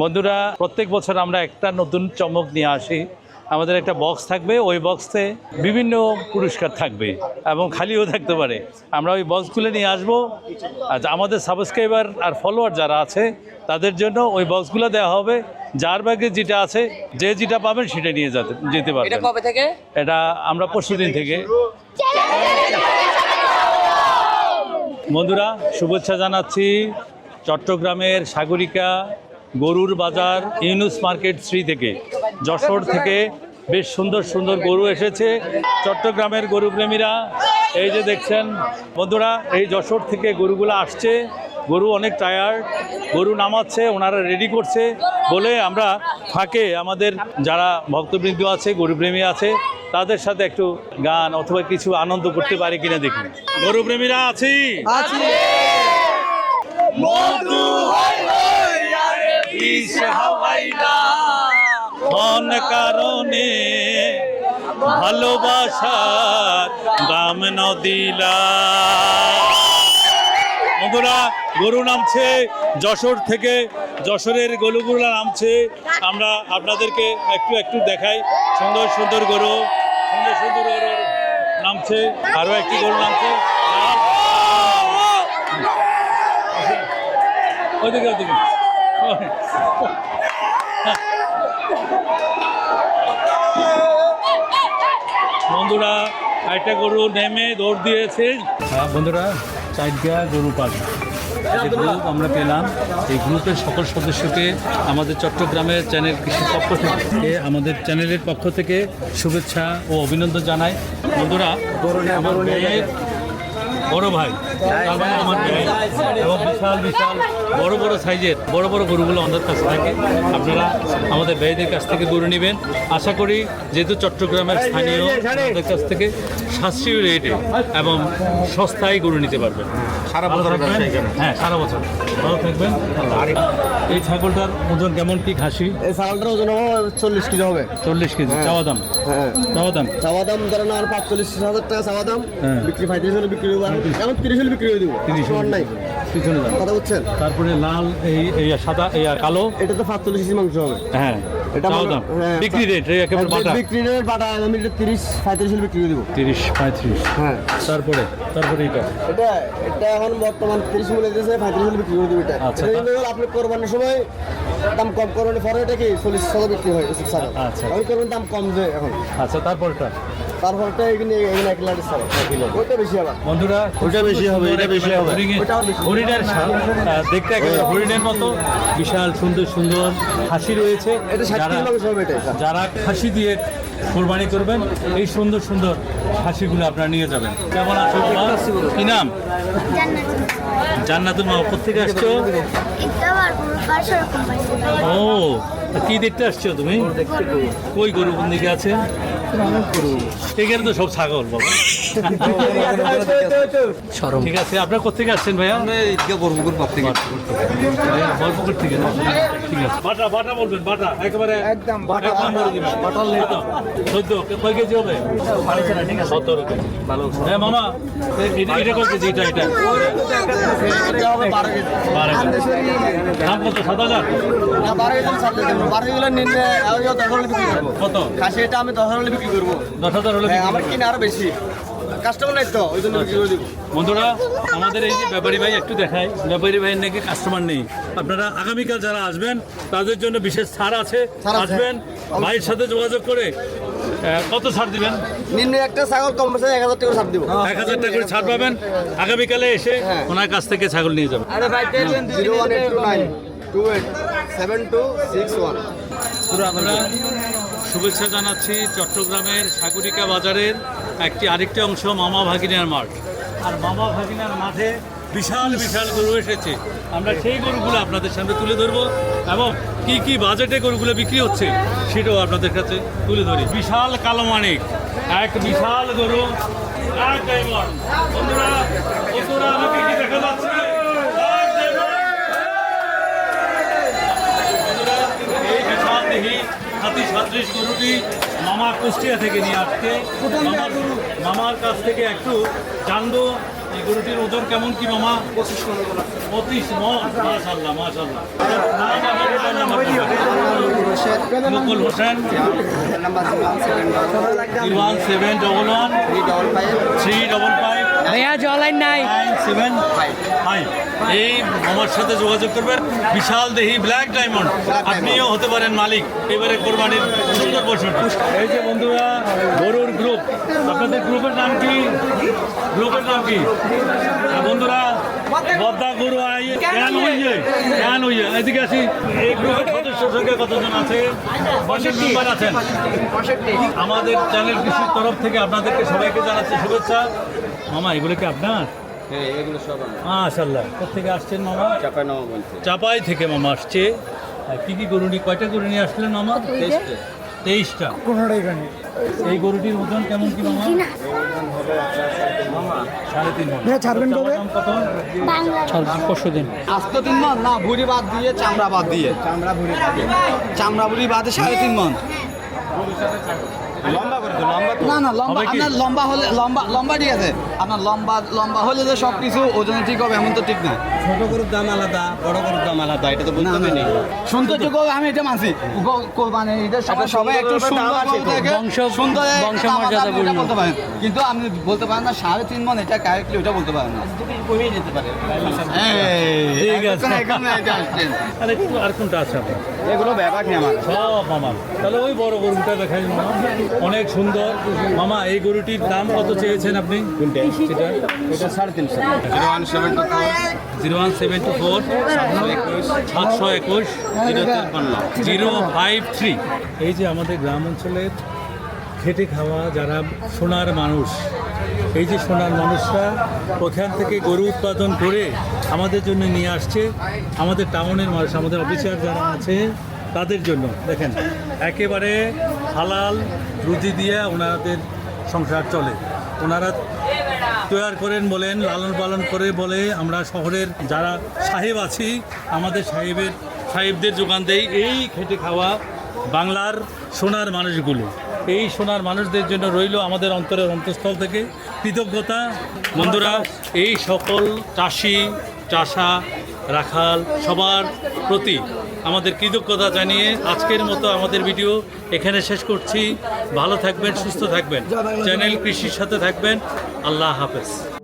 বন্ধুরা প্রত্যেক বছর আমরা একটা নতুন চমক নিয়ে আসি। আমাদের একটা বক্স থাকবে ওই বক্সে বিভিন্ন পুরস্কার থাকবে এবং খালিও থাকতে পারে। আমরা ওই বক্সগুলো নিয়ে আসব। আর আমাদের সাবস্ক্রাইবার আর ফলোয়ার যারা আছে তাদের জন্য ওই বক্সগুলো দেওয়া হবে। যার ব্যাগে যেটা আছে যে যেটা পাবেন সেটা নিয়ে যেতে যেতে এটা পারবেন কবে থেকে? এটা আমরা পরশু দিন থেকে। বন্ধুরা শুভেচ্ছা জানাচ্ছি চট্টগ্রামের সাগরিকা গরুর বাজার ইউনুস মার্কেট থ্রি থেকে। যশোর থেকে বেশ সুন্দর সুন্দর গরু এসেছে। চট্টগ্রামের গরুপ্রেমীরা এই যে দেখছেন বন্ধুরা এই যশোর থেকে গরুগুলো আসছে। গরু অনেক টায়ার্ড গরু নামাচ্ছে ওনারা রেডি করছে। বলে আমরা ফাঁকে আমাদের যারা ভক্তবৃন্দ আছে গরুপ্রেমী আছে তাদের সাথে একটু গান অথবা কিছু আনন্দ করতে পারি কিনা দেখি। গরুপ্রেমীরা আছি? মন কারণে ভালোবাসার দাম নদিলা বন্ধুরা, গরু নামছে যশোর থেকে, যশোরের গরুগুলো নামছে। আমরা আপনাদেরকে একটু একটু দেখাই। সুন্দর সুন্দর গরু, সুন্দর সুন্দর গরু নামছে। আরও একটি গরু নামছে। ওইদিকে ওইদিকে বন্ধুরা একটা গরু নেমে দৌড় দিয়েছে। হ্যাঁ বন্ধুরা চারটা গরু পাবে যে গ্রুপ আমরা পেলাম, এই গ্রুপের সকল সদস্যকে আমাদের চট্টগ্রামের চ্যানেল কৃষি পক্ষ থেকে, আমাদের চ্যানেলের পক্ষ থেকে শুভেচ্ছা ও অভিনন্দন জানাই। বন্ধুরা, আমার মেয়ের বড় ভাই। তার মানে আমার ভাই এবং বিশাল বিশাল বড় বড় সাইজের বড় বড় গরুগুলো আমাদের কাছে থাকে। আপনারা আমাদের ভাইদের কাছ থেকে গরু নেবেন। আশা করি যেহেতু চট্টগ্রামের স্থানীয় আমাদের কাছ থেকে সাশ্রয়ী রেটে এবং সস্তায় গরু নিতে পারবেন। সারা বছর হ্যাঁ সারা বছর। ভালো থাকবেন। এই ছাগলটার ওজন কেমন? কি খাসি? এই ছাগলটার ওজন চল্লিশ কেজি হবে। চল্লিশ কেজি। চাওয়া দাম? হ্যাঁ। চাওয়া দাম? চাওয়া দাম ধরেন আর পাঁচচল্লিশ হাজার টাকা চাওয়া দাম। হ্যাঁ। বিক্রি হলে বিক্রি হব এখন তিরিশ বিক্রি হয়ে দিব তিরিশ নাই। পিছনে যান কথা বুঝছেন? তারপরে লাল এই এই সাদা এই কালো? এটা তো পাঁচচল্লিশ কেজি মাংস হবে। হ্যাঁ এটা দাম। হ্যাঁ, বিক্রি রেট একেবারে বাটা। বিক্রি রেট বাটা আমি এটা তিরিশ পঁয়ত্রিশ বিক্রি করে দিব। তিরিশ পঁয়ত্রিশ হ্যাঁ। তারপরে তারপরে এটা এটা এটা এখন বর্তমান তিরিশ মূল্য দিয়েছে পঁয়ত্রিশ বিক্রি করে দিব এটা। আচ্ছা, আপনি কোরবানির সময় দাম কম করবেন পরে এটা কি চল্লিশ টাকা বিক্রি হয় আচ্ছা। আমি করবেন দাম কম যে এখন। আচ্ছা তারপরটা? তারপরটা এখানে এখানে এক লাখ ছাড়া ওইটা বেশি আবার বন্ধুরা ওইটা বেশি হবে, এটা বেশি হবে। হরিণের- হরিণের দেখতে একেবারে হরিণের মতো। বিশাল সুন্দর সুন্দর হাসি রয়েছে। যারা খাসি দিয়ে কোরবানি করবেন এই সুন্দর সুন্দর হাসিগুলো আপনারা নিয়ে যাবেন। কেমন আছো? কি নাম? জান্নাতুল মা কোথেকে আসছো? ও তা কি দেখতে আসছো তুমি? কই গরু কোন দিকে আছে? এখানে তো সব ছাগল বাবা। ঠিক আছে আপনার কোথেকে আসছেন ভাইয়া? ভাইয়া, বরপুকুর থেকে ঠিক আছে। বাটা বাটা বলবেন বাটা। একেবারে একদম বাটা। একদম দিবেন। বাটাল নেই চোদ্দ। কয় কেজি হবে? সতেরো কেজি। হ্যাঁ মামা এটা এটা কয় কেজি এটা এটা? এটা হবে বারো কেজি বারো কেজি দাম কত সাত হাজার খাসি এটা আমি দশ হাজার বিক্রি করব। দশ হাজার হলে হ্যাঁ, আমার। কিনে আরও বেশি। কাস্টমার নাই তো ওই জন্য বিক্রি করে দিব। বন্ধুরা আমাদের এই যে ব্যাপারী ভাই একটু দেখায় ব্যাপারী ভাইয়ের নাকি কাস্টমার নেই। আপনারা আগামীকাল যারা আসবেন তাদের জন্য বিশেষ ছাড় আছে। আসবেন ভাইয়ের সাথে যোগাযোগ করে কত ছাড় দিবেন? নিম্ন একটা ছাগল কম বেশি এক হাজার টাকা ছাড় দিব। এক হাজার টাকা করে ছাড় পাবেন। আগামীকালে এসে হ্যাঁ। ওনার কাছ থেকে ছাগল নিয়ে যাবেন। Zero one eight two nine two eight seven two six one. শুভেচ্ছা জানাচ্ছি চট্টগ্রামের সাগরিকা বাজারের একটি আরেকটি অংশ, মামা ভাগিনার মাঠ। আর মামা ভাগিনার মাঠে বিশাল বিশাল গরু এসেছে। আমরা সেই গরুগুলো আপনাদের সামনে তুলে ধরবো এবং কি কি বাজেটে গরুগুলো বিক্রি হচ্ছে সেটাও আপনাদের কাছে তুলে ধরি। বিশাল কালো মানিক এক বিশাল গরু বন্ধুরা দেখা যাচ্ছে এক ডায়মন্ড। এই বিশাল হাতি সাদৃশ গরুটি মামা কুষ্টিয়া থেকে নিয়ে আসছে মামার- মামার কাছ থেকে একটু জানব এই গরুটির ওজন কেমন কি মামা পঁচিশ পঁচিশ মন মাশাল্লাহ মাশাল্লাহ Mukul Hossain one seven double one three double five ভাইয়া জলাইন নাই। সেভেন ফাইভ এই আমার সাথে যোগাযোগ করবেন বিশাল দেহি ব্ল্যাক ডায়মন্ড আপনিও হতে পারেন মালিক। এবারে কোরবানির সুন্দর পশুটা এই যে বন্ধুরা গরুর গ্রুপ আপনাদের গ্রুপের নাম কি? গ্রুপের নাম কি? বন্ধুরা বদ্দা গরু আই কেন হইয়ে কেন হইয়ে। এদিকে আসি। এই গ্রুপের সদস্য সংখ্যা কতজন আছে? কয়জন মেম্বার আছেন। আমাদের চ্যানেল কৃষির তরফ থেকে আপনাদেরকে সবাইকে জানাচ্ছি শুভেচ্ছা। মামা এগুলো কি আপনার? হ্যাঁ এগুলো সব মাশাল্লাহ কোথেকে আসছেন মামা? চাপাই নামা বলছে। চাপাই থেকে মামা আসছে। কি কি গরু নিয়ে কয়টা গরু নিয়ে আসলেন মামা? তেইশটা। এই গরুটির ওজন কেমন কি মামা? সাড়ে তিন। ছাড়বেন কবে? পরশু দিন। তিন মন না ভুড়ি বাদ দিয়ে চামড়া বাদ দিয়ে। চামড়া ভুড়ি চামড়া ভুড়ি বাদে সাড়ে তিন মন। না না লম্বা আপনার লম্বা হলে লম্বা লম্বা ঠিক আছে। আপনার লম্বা লম্বা হলে যে সব কিছু ওজনে ঠিক হবে এমন তো ঠিক না। ছোট গরুর দাম আলাদা বড় গরুর দাম আলাদা এটা তো বলতে হবে না। সুন্দর তো গরু আমি এটা মানছি। এটা সবাই সবাই একটু সুন্দর সুন্দর বংশ- বংশ মর্যাদা। বলতে পারেন। কিন্তু আপনি বলতে পারেন না সাড়ে তিন মন এটা কারেক্টলি ওটা বলতে পারেন না। কমিয়ে যেতে পারে? ঠিক আছে। আর কোনটা এগুলো ব্যাপার নেই আমার। সব মামা তাহলে ওই বড় গরুটা দেখাই অনেক সুন্দর। মামা এই গরুটির দাম কত চেয়েছেন আপনি? কোনটা সেটা? এটা সাড়ে তিনশো। Zero one seven two four. Zero one seven two four. সাতশো একুশ। Zero five three. এই যে আমাদের গ্রাম অঞ্চলের খেটে খাওয়া যারা সোনার মানুষ এই যে সোনার মানুষরা ওখান থেকে গরু উৎপাদন করে আমাদের জন্য নিয়ে আসছে। আমাদের টাউনের মানুষ আমাদের অফিসার যারা আছে তাদের জন্য, দেখেন, একেবারে হালাল রুজি দিয়ে ওনাদের সংসার চলে। ওনারা তৈয়ার করেন বলেন, লালন পালন করে বলে, আমরা শহরের যারা সাহেব আছি, আমাদের সাহেবের, সাহেবদের যোগান দেই। এই খেটে খাওয়া বাংলার সোনার মানুষগুলো। এই সোনার মানুষদের জন্য রইল আমাদের অন্তরের অন্তঃস্থল থেকে। কৃতজ্ঞতা, বন্ধুরা, এই সকল চাষি, চাষা, রাখাল সবার প্রতি। আমাদের কৃতজ্ঞতা জানিয়ে আজকের মতো আমাদের ভিডিও এখানে শেষ করছি। ভালো থাকবেন, সুস্থ থাকবেন। চ্যানেল কৃষির সাথে থাকবেন। আল্লাহ হাফেজ।